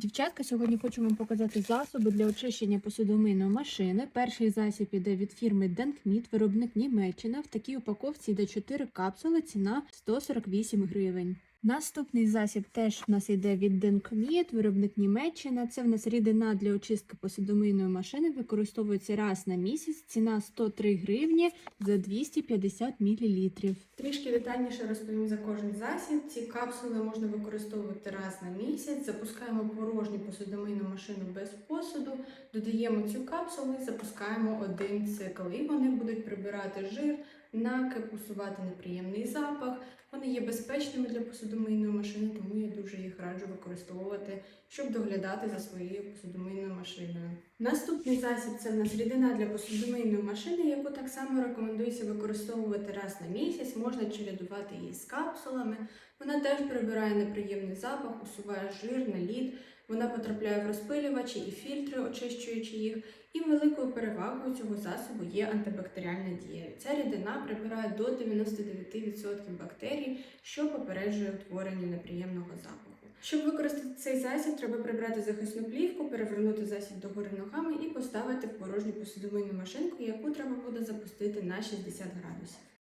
Дівчатка, сьогодні хочу вам показати засоби для очищення посудомийної машини. Перший засіб іде від фірми Denkmit, виробник Німеччина. В такій упаковці йде 4 капсули, ціна 148 гривень. Наступний засіб теж в нас йде від Denkmit, виробник Німеччина. Це в нас рідина для очистки посудомийної машини, використовується раз на місяць. Ціна 103 гривні за 250 мл. Трішки детальніше розповім за кожен засіб. Ці капсули можна використовувати раз на місяць. Запускаємо порожню посудомийну машину без посуду, додаємо цю капсулу і запускаємо один цикл. І вони будуть прибирати жир, накип, усувати неприємний запах. Вони є безпечними для посудомийної машини, тому я дуже їх раджу використовувати, щоб доглядати за своєю посудомийною машиною. Наступний засіб це в нас рідина для посудомийної машини, яку так само рекомендується використовувати раз на місяць. Можна чередувати її з капсулами. Вона теж прибирає неприємний запах, усуває жир, наліт. Вона потрапляє в розпилювачі і фільтри, очищуючи їх. І великою перевагою цього засобу є антибактеріальна дія. Ця рідина прибирає до 99% бактерій, що попереджує утворення неприємного запаху. Щоб використати цей засіб, треба прибрати захисну плівку, перевернути засіб догори ногами і поставити в порожню посудомийну машинку, яку треба буде запустити на 60 градусів.